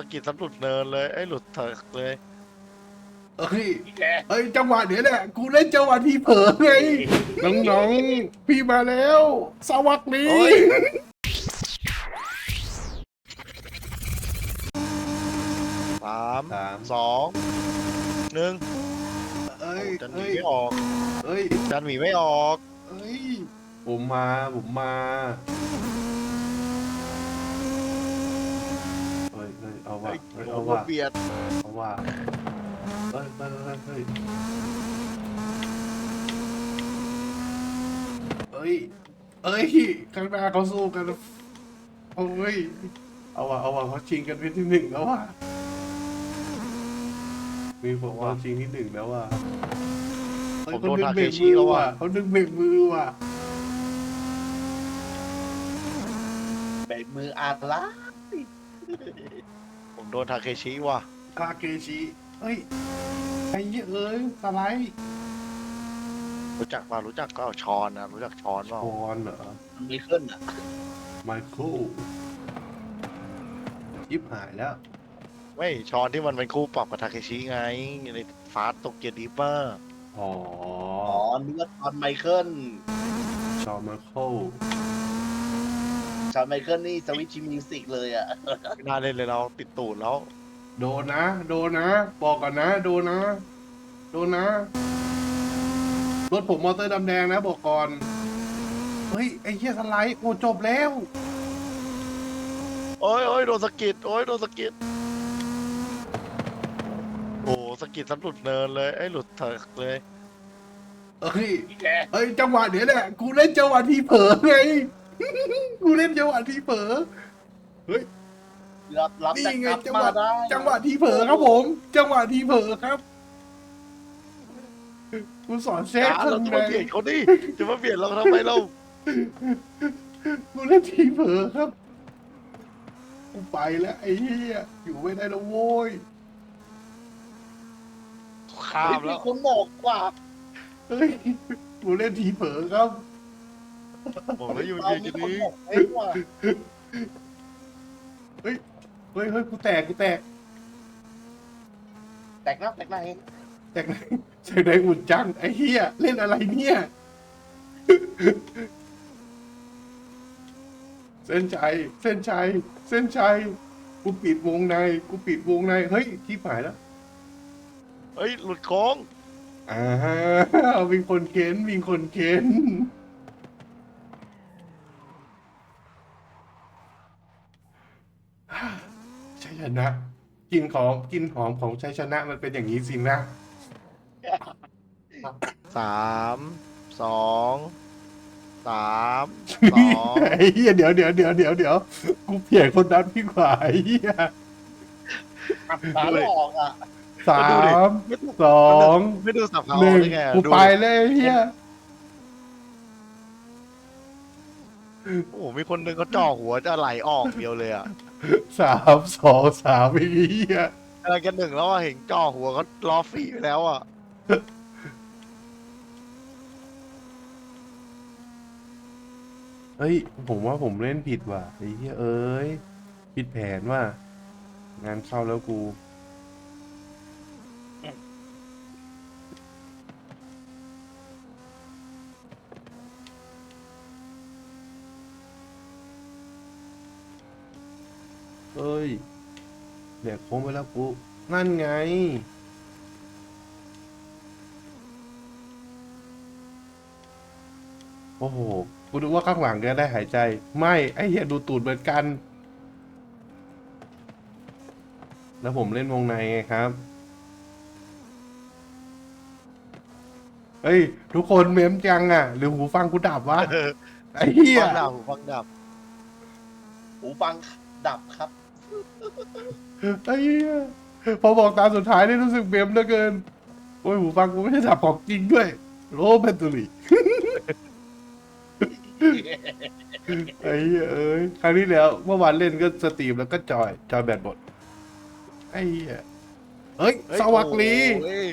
สะกิดสะดุดเนินเลยไอ้ยหลุดเถิกเลยเอ้ยแกเอ้ยจังหวะเดี๋ยวแหละกูเล่นจังหวะที่เผลอไงน้องๆพี่มาแล้ว สวัสดีโอ้ยสามสามสองหนึ่งเอ้ยจันหมีเอ้ยไม่ออกเอ้ยจันหมีไม่ออก เอ้ยผมมาผมมาเฮ้ยเฮ้ยเอาว่ะเฮ้ยเฮ้ยโดเอานว่ะเบียดเอาว่ะเฮ้ยเฮ้ยเฮ้ยเฮ้ยเอ้ยเอ้ยข้างหน้าเขาสู้กันโอ้ยเอาว่ะเอาว่ะเขาชิงกันเป็นที่หนึ่งแล้วว่ะมีผมว่าชิงที่หนึ่งแล้วว่ะเฮ้ยผมเขาโดนดึงทาเบเครกชิมือแล้วว่ะว่ะเขาดึงเบรกมือว่ะแบกมืออาละ ผมโดนทาเคชิว่ะคาเกชิเฮ้ยไอ้เหี้ยเอ้ยสไลด์รู้จักป่ะรู้จักก็ชอนนะรู้จักชอนเปล่าบอลเหรอมันไม่ขึ้นอะ ไมเคิลยิบหายแล้ว ไม่ชอนที่มันเป็นคู่ปรับกับทาเคชิไงในฟาสตกเกียร์ดีเปอร์อ๋อ อ๋อนึกว่าตอนไมเคิลชอว์ไมเคิล ตอนไมเคิลนี่สวิตช์มิวสิกเลยอะ ไม่น่าเล่นเลยเราติดตูดแล้ว โดนนะ โดนนะ บอกก่อนนะ โดนนะ โดนนะ รถผมมอเตอร์ดำแดงนะ บอกก่อน เฮ้ย ไอ้เหี้ยสไลด์โอ้จบแล้ว โอ้ยโอ้ยโดนสะกิด โอ้ยโดนสะกิด โอ้สะกิดสะดุดเนินเลยไอ้ยหลุดเถิกเลยเอ้ยแกเอ้ย จังหวะเดี๋ยวแหละ กูเล่นจังหวะที่เผลอไง กูเล่นจังหวะที่เผลอรับรับนี่แต่ไงกลับจังหมาวะได้จังหวะที่เผลอครับผม จังหวะที่เผลอครับกูสอนเซฟอย่าคนเราจะไงมาเบียดเขาดิจะมาเบียดเราทำไมเรากูเล่นที่เผลอครับกูไปแล้วไอ้เหี้ยอยู่ไม่ได้แล้วโว้ยข้ามมีแล้วคนบอกว่าเฮ้ยกูเล่นทีเผลอครับ ผมแล้วอยู่เรายืนมีกันคนนี้บอกไว้ว่าเฮ้ยเฮ้ยกูแตกกูแตกแตกนะแตกนะเองแตกไหนใส่ไหนอุ่นจังไอ้เหี้ยเล่นอะไรเนี่ยเส้นชัยเส้นชัยเส้นชัยกูปิดวงในกูปิดวงในเฮ้ยที่หายแล้วเฮ้ย หลุดโค้งอ่ามีคนเข็นมีคนเข็น ชัยชนะกินของกินหอมของชัยชนะมันเป็นอย่างนี้สินะสามสองสามสองไอ้เหี้ยเดี๋ยวเดี๋ยวเดี๋ยวเดี๋ยวเดี๋ยวกูเปลี่ยนคนนั้นพี่กว่าไอ้เหี้ยอัดตาหลอกอะสามไม่ดูสองไม่ดูสับเขาหนึ่งได้ไงอะกูดูไปเลยไอ้เหี้ยโอ้โหมีคนหนึงเขาจ่อหัวจะไหลออกเดียวเลยอะ สามสองสามไอ้เหี้ยอะไรกันหนึ่งแล้วอะเห็นจ่อหัวเขาล้อฟรีไปแล้วอะเฮ้ย ผมว่าผมเล่นผิดว่ะไอ้เหี้ยเอ้ย ผิดแผนว่ะงานเข้าแล้วกู เฮ้ยเดี๋ยวโค้งไปแล้วกู นั่นไง โอ้โห กูดูว่าข้างหลังจะได้หายใจ ไม่ ไอ้เหี้ยดูตูดเหมือนกัน แล้วผมเล่นวงในไงครับ เฮ้ย ทุกคนเมมจังอะ หรือหูฟังกูดับวะเออไอ้เหี้ย ฟังดับหูฟังดับหูฟัง ดับครับไอ้เหี้ยพอบอกตาสุดท้ายนี่รู้สึกเมมเหลือเกิน โอ้ยหูฟังกูไม่ได้ดับของจริงด้วยโลแบตเตอรี่ไอ้เหี้ยเอ้ยครั้งที่แล้วเมื่อวานเล่นก็สตรีมแล้วก็จอยจอยแบตหมดไอ้เหี้ยเฮ้ยเฮ้ยสวัสดีโอ้ย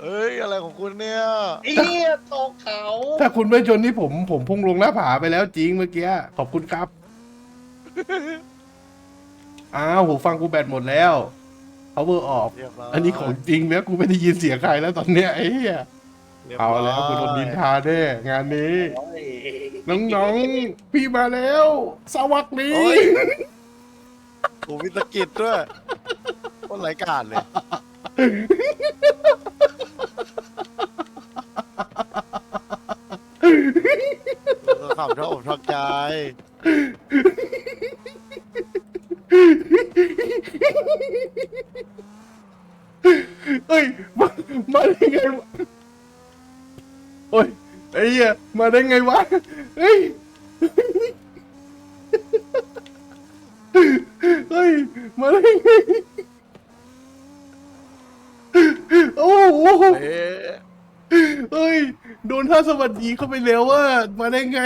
เอ้ยอะไรของคุณเนี่ยเอียตกเขา ถ้าคุณไม่ชนนี่ผมผมพุ่งลงหน้าผาไปแล้วจริงเมื่อกี้ขอบคุณครับ อ้าวหูฟังกูแบตหมดแล้ว power off เรียบร้อยอันนี้ของจริงนะกูไม่ได้ยินเสียงใครแล้วตอนเนี้ยไอ้เหี้ยรียบเอาร้ยแล้วกูโดนดินทาแน่งานนี้โอ้ยน้องๆ พี่มาแล้ว สวัสดีโอ้ยกูมีตะกิดด้วยคนไร้กาดเลยเราขับชอบอกชอบใจ เฮ้ยมามาได้ไงวะโอ้ยไอ้เหี้ยมาได้ไงวะเฮ้ยเฮ้ยมาได้ไงโอ้โหเอ๊ะเฮ้ยโดนท่าสวัสดีเข้าไปแล้วว่ามาได้ไง